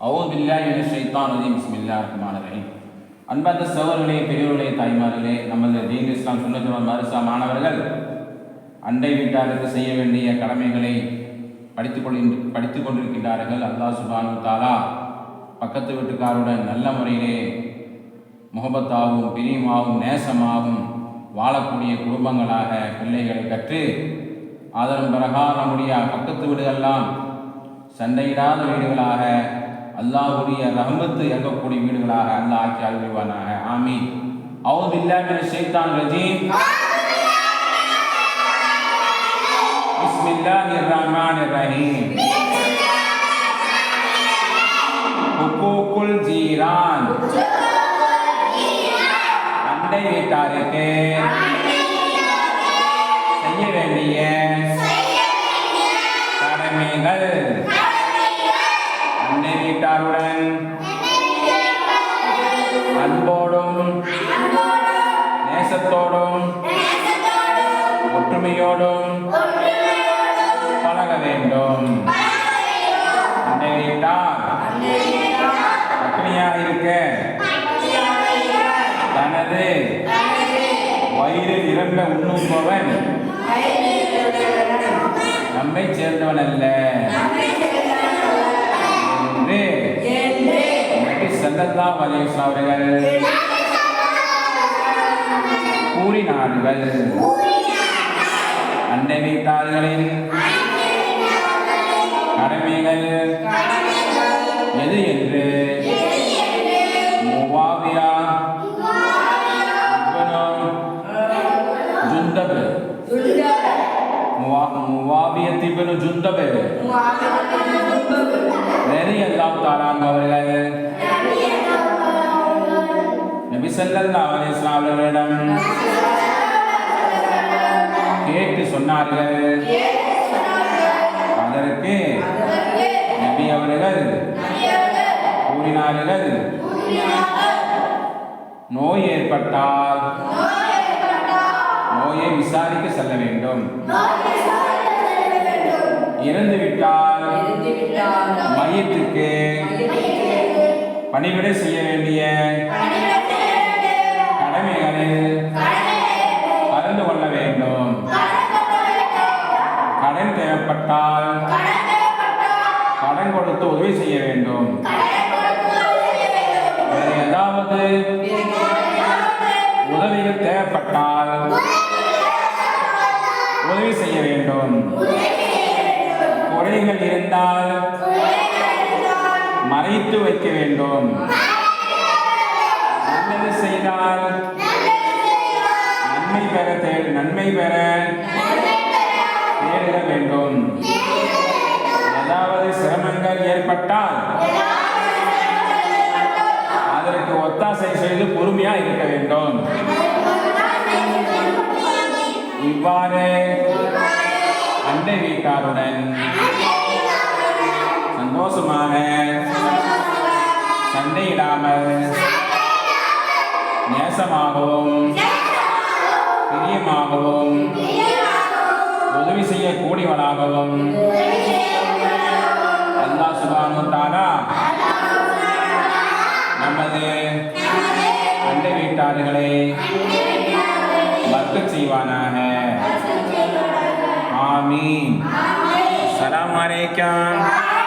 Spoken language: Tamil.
அவுது பில்லாஹி மினஷ் ஷைத்தான் ரஜீம் பிஸ்மில்லாஹிர் ரஹ்மானிர் ரஹீம். அன்பார்ந்த சகோதரர்களே பெரியவர்களே தாய்மார்களே நமது தீன் இஸ்லாம் சுண்ணத்துவ மருசா மாணவர்கள் அண்டை வீட்டாருக்கு செய்ய வேண்டிய கடமைகளை படித்துக் கொண்டு படித்துக் கொண்டிருக்கின்றார்கள். அல்லாஹ் சுபானு தாலா பக்கத்து வீட்டுக்காருடன் நல்ல முறையிலே முகபத்தாகவும் பிரியமாகவும் நேசமாகவும் வாழக்கூடிய குடும்பங்களாக பிள்ளைகளை கற்று அதன் பிறகா நம்முடைய பக்கத்து வீடுகள்லாம் சண்டையிடாத வீடுகளாக அல்லாஹுடைய ரஹமத்து இறங்கக்கூடிய வீடுகளாக அல்லாஹ் ஆக்கி அருள்வானாக ஆமீன். அவுது இல்லாமல் ஷைத்தான் ரஜீம். بسم الله الرحمن الرحيم حقوق الجيران அண்டை வீட்டாருக்கு. செய்ய வேண்டிய கடமைகள். அண்டை அன்போடும் நேசத்தோடும் ஒற்றுமையோடும் பழக வேண்டும் அக்னியாக இருக்க தனது வயிறு நிரம்ப உண்ணுபவன் நம்மை சேர்ந்தவன் அல்ல. நபி ஸல்லல்லாஹு அலைஹி அவர்கள் கூறினார்கள். அண்டை வீட்டார்களின் கடமைகள் எது என்று? முவாவியா ஜுந்தப் முவா- முவாவியத் இப்னு ஜுந்தப் ரலியல்லாஹு தஆலா அன்ஹு அவர்கள் நபி ஸல்லல்லாஹு அலைஹி வஸல்லம் அவர்களிடம் கேட்டு சொன்னார்கள் அதற்கு நபி அவர்கள் கூறினார்கள் நோய் ஏற்பட்டால் நோயை விசாரிக்க செல்ல வேண்டும் இறந்து விட்டால் மையத்துக்கு பணிவிடை செய்ய வேண்டிய கடமைகளில் கலந்து கொள்ள வேண்டும். கடன் தேவைப்பட்டால் கடன் கொடுத்து உதவி செய்ய வேண்டும். வேறு ஏதாவது உதவிகள் தேவைப்பட்டால் உதவி செய்ய வேண்டும். குறைகள் இருந்தால் மறைத்து வைக்க வேண்டும். நல்லது செய்தால் நன்மை பெற தேடு நன்மை பெற தேடுக வேண்டும். ஏதாவது சிரமங்கள் ஏற்பட்டால் அதற்கு ஒத்தாசை செய்து பொறுமையா இருக்க வேண்டும். இவ்வாறு அண்டை சந்தோஷமாக சண்டையிடாமல் நேசமாகவும் பிரியமாகவும் உதவி செய்யக்கூடியவனாகவும் அல்லா சுபானு தாலா நமது அண்டை வீட்டார்களை வர்க்க செய்வானாக. আমিন। সালাম আলাইকুম।